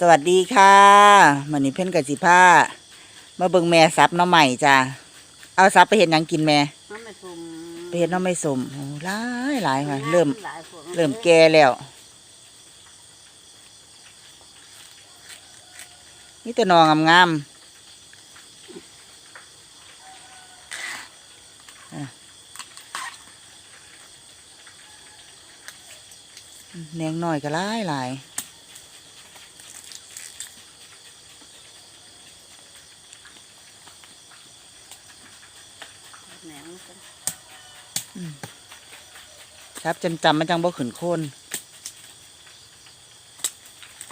สวัสดีค่ะมันนี้เพ่นกับสิผ้ามาเบิ่งแม่ซับหน้องใหม่จ้าเอาซับไปเห็นยังกินแม่น้ำไม่สุ่มไปเห็นน้องไม่สมโอ้หลายหลายค่ะเริ่ม หลายพวกเริ่มแก่แล้วนี่แต่หนองงามๆอะแนงน้อยก็หลายหลาย แหนงกันครับจำจำมันจังบ่ขืนโคน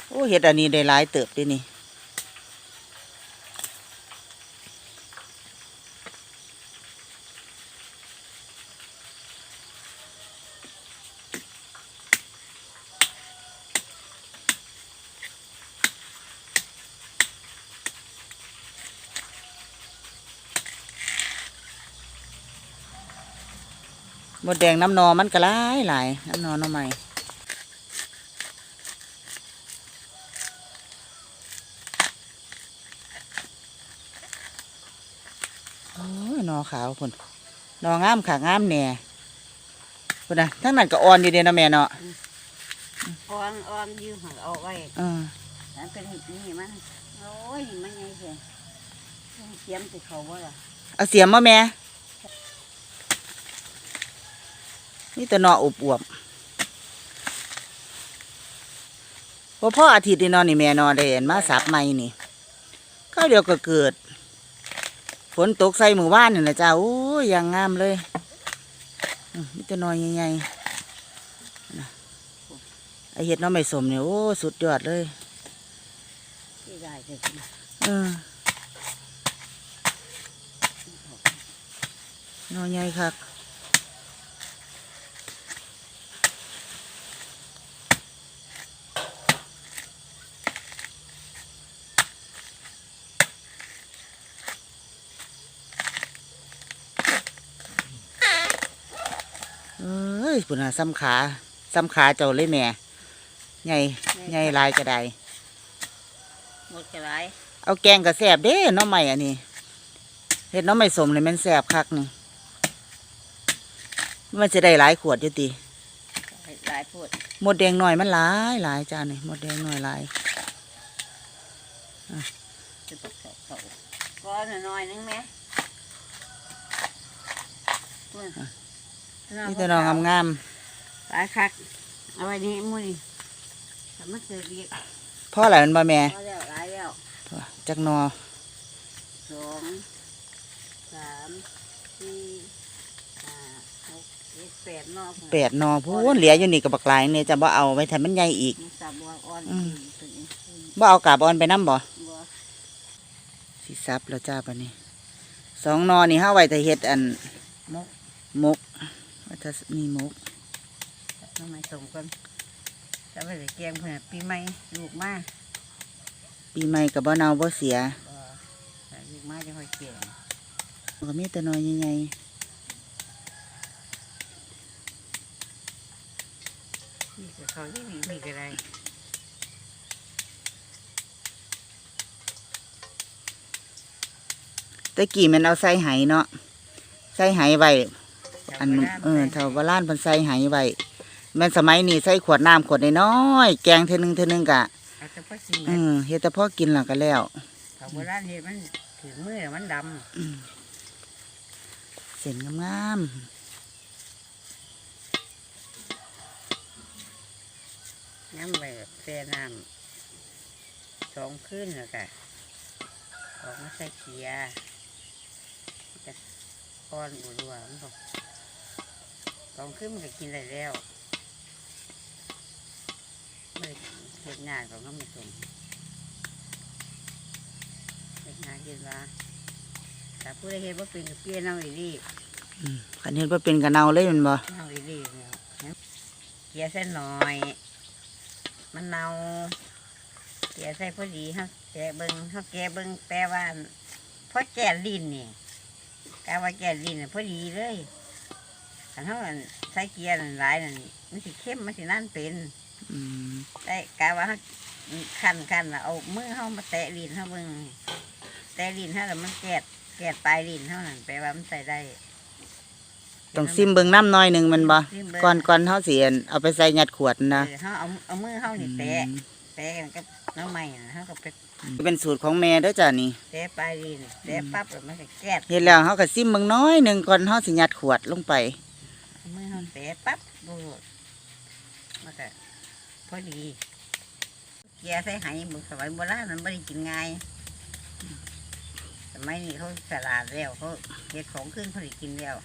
โอ้เห็ดอันนี้ได้หลายเติบดินี่ หมดแดงน้ำนอมันก็หลายหลายน้ำนอหน้อใหม่โอ้ยนอขาวคุณนองามขางามแหน่คุณนะทั้งนั้นก็อ่อนอยู่เดียวนะแม่เนาะอ่อนอ่อนยืมหักเอาไว้เออนั่นเป็นเห็ดนี่มันโอ้ยมันไงเสียเสียมติเขาบ่ล่ะเอาเสียมมาแม่ นี่แต่นออบอวบพอพ่ออาทิตย์นี่นอนนี่แม่นอนได้เห็นมาสับใหม่นี่ก็เดี๋ยวก็เกิด ฝนตกใส่หมือว่านนี่นะจ้าโอ้ยอย่างงามเลยอืมมีแต่นอยใหญ่ๆไอเห็ดน้องไม่สมเนี่ยโอ้สุดยอดเลยที่ได้เออนอใหญ่คักเอ้ยปุ่นน่ะซ้ำขาซ้ำขาเจ้าเลยแม่ใหญ่ใหญ่หลายก็ได้หมดกระไรเอาแกงกับแสบเด้หน้องใหม่อันนี้เห็ดหน้องใหม่สมเลยมันแสบคักนี่มันจะได้หลายขวดอยู่ติหลายพูดหมดแดงหน่อยมันหลายหลายจานนี่หมดแดงหน่อยหลายจะตกเขาเขาก้อนน้อยนึงไหม นี่แต่นองงามหลายคักเอาไว้นี่มุ้ยทำมันเกิดเรียกๆพ่ออะไรมันบ่แม่พอแล้วหลายแล้วจักหนอสองสามสี่ห้าหกเจ็ดแปดนอกแปดหนอพูนเหลืออยู่นี่กับบักหลายเนี่ยจะบ่เอาไว้ทำมันใหญ่อีกมีสับบัวอ่อนอืมตัวนี้บ่เอากาบออนไปน้ำบ่บัวสิซับแล้วจ้าปะนี่สองหนอนี่ห้าไว้แต่เฮ็ดอันมกมก ว่าถ้ามีมกน้องไม้ส่งกันจะไปใส่แกงเพื่อนปีใหม่ลูกมาปีใหม่กับบ่เนาบ่เสียบ่ใส่ลูกมาจะค่อยเกี่ยวก็มีแต่หนอใหญ่นี่ก็เขาที่มีมีอะไรๆแต่กี้มันเอาใส่ไหเนาะใส่ไหไว้ อันชาวบ้าเออเท่าโบราณเพิ่นใส่ไหไว้แม่นสมัยนี้ใส่ขวดน้ำขวดน้อยๆแกงเท่อนึงเท่อนึงกะเอาแต่พอสิเออเฮ็ดแต่พอกินแล้วก็แล้วชาวโบราณเห็ดมันถึงมือมันดเส้นงามำน้ำไปแช่น้ำสองขึ้นแล้วก็ออกมาใส่เกียร์จะก้อนอุรัวมันบอกส องขึ้นมันก็กินได้แล้วไม่เห็ดงานของเขาไม่ส่งเห็ดงานกินว่าแต่ผู้ใดเห็นว่าเป็นกับเปี้ยนเอาอีดีๆอืมคันเฮ็ดบ่เป็นกะเนาเลยแมันบ่เอาอีดีเนี่ยเกียร์เส้นหน่อยมันเนาเกียร์ใส่พอดีฮะแกะเบิงเขาแกะเบิงแปลว่าเพราะแก่ลิ้นนี่กาว่าแก่ลิ้นน่ะพอดีเลย ขันเขาอั่นใส่เกียร์นั่นหลายนั่นมันสิเข้มมันสินั่นเป็นอืมได้กาว่าเขาขั้นขั้นแล้วเอามือเฮามาแตะลิ้นเฮาเบิ่งแตะลิ้นเฮาแล้วมันแกดแกดปลายลิ้นเท่านั้นแปลว่ามันใส่ได้ ต้องซิมเบิ่งน้ำหน้อยหนึงแมันบ่ซิมเบิ่ง ก่อนก่อนเฮาสิอั่นเอาไปใส่ยัดขวดนะ เออเฮาเอาเอามือเฮานี่แตะแตะกันกับน้ำใหม่นะเฮาก็ไปเป็นสูตรของแม่เด้อจ้ะนี่แตะปลายลิ้นแตะปั๊บแล้วมันก็แกด เฮ็ดแล้วเฮาก็ซิมเบิ่งน้อยหนึงก่อนเฮาสิยัดขวดลงไปเอามือเฮา แตะปั๊บดูมันก็พอดีเกียร์ใส่ไหบุสมัยโบราณมันไม่ได้กินง่ายสมัยนี้เขาฉลาดแล้วเขาเก็ดของขึ้นเขาได้กินแล้ว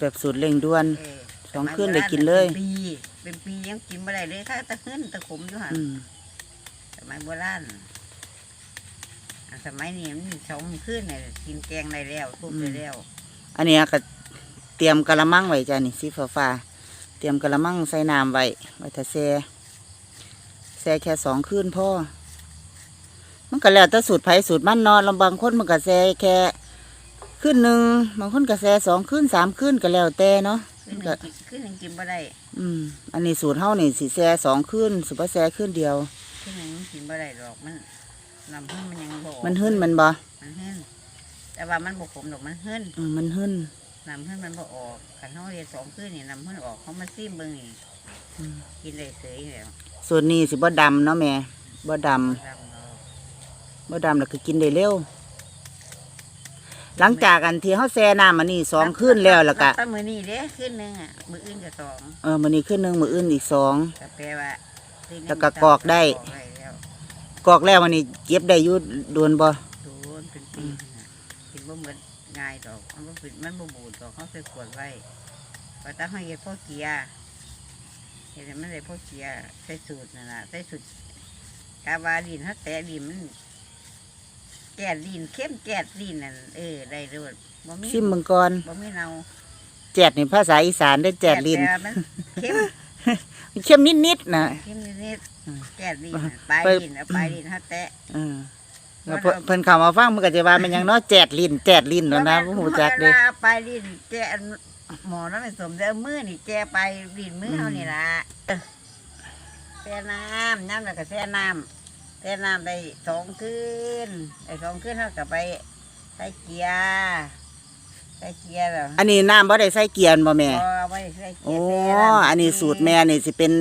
แบบสูตรเร่งด่วนเออสองคืนได้กินเลยเป็นปีเป็นปียังกินไม่ได้เลยถ้าตะขึ้นตะขมอยู่หันอืมสมัยโบราณอันสมัยนี้มันสองคืนเนี่ยกินแกงได้แล้วทุบได้แล้วอันเนี้ยก็ เตรียมกะละมังไว้จ้ะนี่สีฟ้าๆเตรียมกะละมังใส่น้ำไว้ไว้ถ้าแช่แช่แค่สองคืนพ่อมันก็แล้วแต่สูตรไผสูตรมันเนอนลำบางคนมันก็แช่แค่คืนหนึ่งบางคนก็แช่สองคืนสามคืนก็แล้วแต่เนาะคืนหนึ่งกินคืนหนึ่งกินไม่ได้ อืมอันนี้สูตรเฮานี่สิแช่สองคืนสุปแช่คืนเดียวคืนหนึ่งกินไม่ได้หรอกมันลำพึ่งมันยังบอมันหึ้นมันบ่มันหึ้นแต่ว่ามันบกขมดอกมันหึ้นอืมมันหึ้น น้ำหึ้นมันบ่ออกขันเขาเรียนสองคืนนี่น้ำหึ้นออกเขามาซีมเบิ่งนี่อืมกินได้เสยแล้วสูตรนี้สิบ่ดำเนาะแม่บ่ดำดำเราบ่ดำแล้วก็กินได้เร็ว หลังจากอันที่เฮาแช่น้ำมันนี่สองคืนแล้วแล้วก็ตั้งมือนี่เด้ขึ้นหนึ่งอะมืออื่นก็สองเออมื้อนี้คืนหนึงมื้ออื่นอีกสอง ก็แปลว่าคืนหนึ่งแล้วก็กรอกได้ กรอกได้แล้วกอกแล้ววันนี้เก็บได้อยู่โดนบ่โดนเป็นปีน่ะกินบ่เหมือน ง่ายดอก มันบ่เป็นมันบ่บูดดอกเขาใส่ขวดไว้พอตั้งให้เฮ็ดพวกเกียร์เฮ็ดให้มันได้พวกเกียร์ใส่สูตรนั่นล่ะใส่สูตรกาวาดินถ้าแตะดินมันแกดดินเข้มแกดดินนั่นเออได้รวดบ่มีซิมเบิ่งก่อนบ่มีเนาแจดนี่ภาษาอีสานได้อแจดลิ้นแต่มันเข้มเข้มนิดๆนะเข้มนิดอืมๆแกดดินน่ะปลายไปดินเอาปลายดินถ้าแตะ เออ แล้วเพิ่นเพิ่นเข้ามาฟังมันก็จะว่ามันหยังเนาะแจดลิ้นแจดลิ้นเนาะนะบ่ฮู้จักเด้วลาปลายดินแกะหมอนั้นไม่สมเด้อมือนี่แกะปลายดินมือเฮานี่ล่ะแช่น้ำน้ำแล้วก็แช่น้ำแช่น้ำได้สองคืนไอ้สองคืนเฮาก็ไปใส่เกียร์ใส่เกียร์แล้วอันนี้น้ำบ่ได้ใส่เกียร์บ่แม่ พอเอาไว้ใส่เกีโอ้ยร์แช่น้ำอันนี้สูตรแม่นี่สิเป็น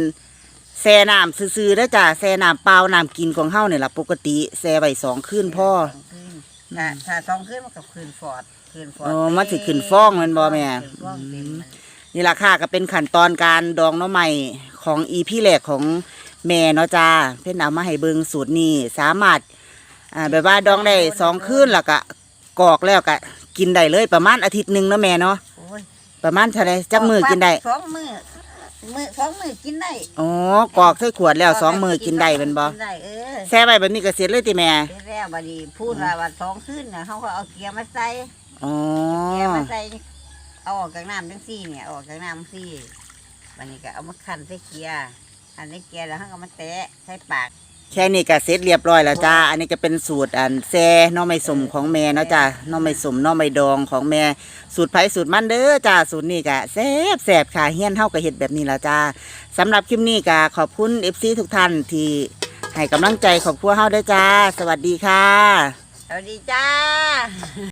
แช่น้ำซื่อๆเด้อจ้ะแช่น้ำเปล่าน้ำกินของเฮานี่ล่ะปกติแช่ไว้สองคืนพ่อสงคืนถ้าถ้าสองคืนมันก็คืนฟอดคืนฟอดอ๋อมันสิขึ้นฟ้องแม่นบ่แม่ ขึ้นฟ้องเต็มมันนี่ล่ะค่ะก็เป็นขั้นตอนการดองหน้อใหม่ของอีพี่แรกของแม่เนาะจ้าเพิ่นเอามาให้เบิ่งสูตรนี้สามารถอ่าแบบว่าดองได้สองคืนแล้วก็กรอกแล้วก็กินได้เลยประมาณอาทิตย์หนึงเนาะแม่เนาะโอ้ยประมาณเท่าไรจักมือกินได้ สองมือ มือสองมือกินได้อ๋อกรอกใส่ขวดแล้วสองมือกินได้เป็นบ่กินได้เออแช่ไว้แบบนี้ก็เสร็จเลยติแม่เสร็จแล้วบัดนี้พูดว่าว่าสองคืนน่ะเขาก็เอาเกียร์มาใส่อ๋อเกียร์มาใส่เอาออกจากน้ำจังซี่เนี่ยเอาออกจากน้ำจังซี่บัดนี้ก็เอามาคั่นใส่เกียร์คั่นใส่เกียร์แล้วเขาก็มาแตะใส่ปาก แค่นี้ก็เสร็จเรียบร้อยแล้วจ้า อันนี้ก็เป็นสูตรอันแซ่หน้องไม่สมของแม่เนาะจ้าหน้องไม่สมหน้องไม่ดองของแม่ สูตรไผสูตรมันเด้อจ้า สูตรนี้ก็แซ่บแซ่บค่ะเฮียนเฮาก็เฮ็ดแบบนี้แล้วจ้าสำหรับคลิปนี้ก็ขอบคุณ FC ทุกท่านที่ให้กำลังใจครอบครัวเฮาเด้อจ้า สวัสดีค่ะ สวัสดีจ้า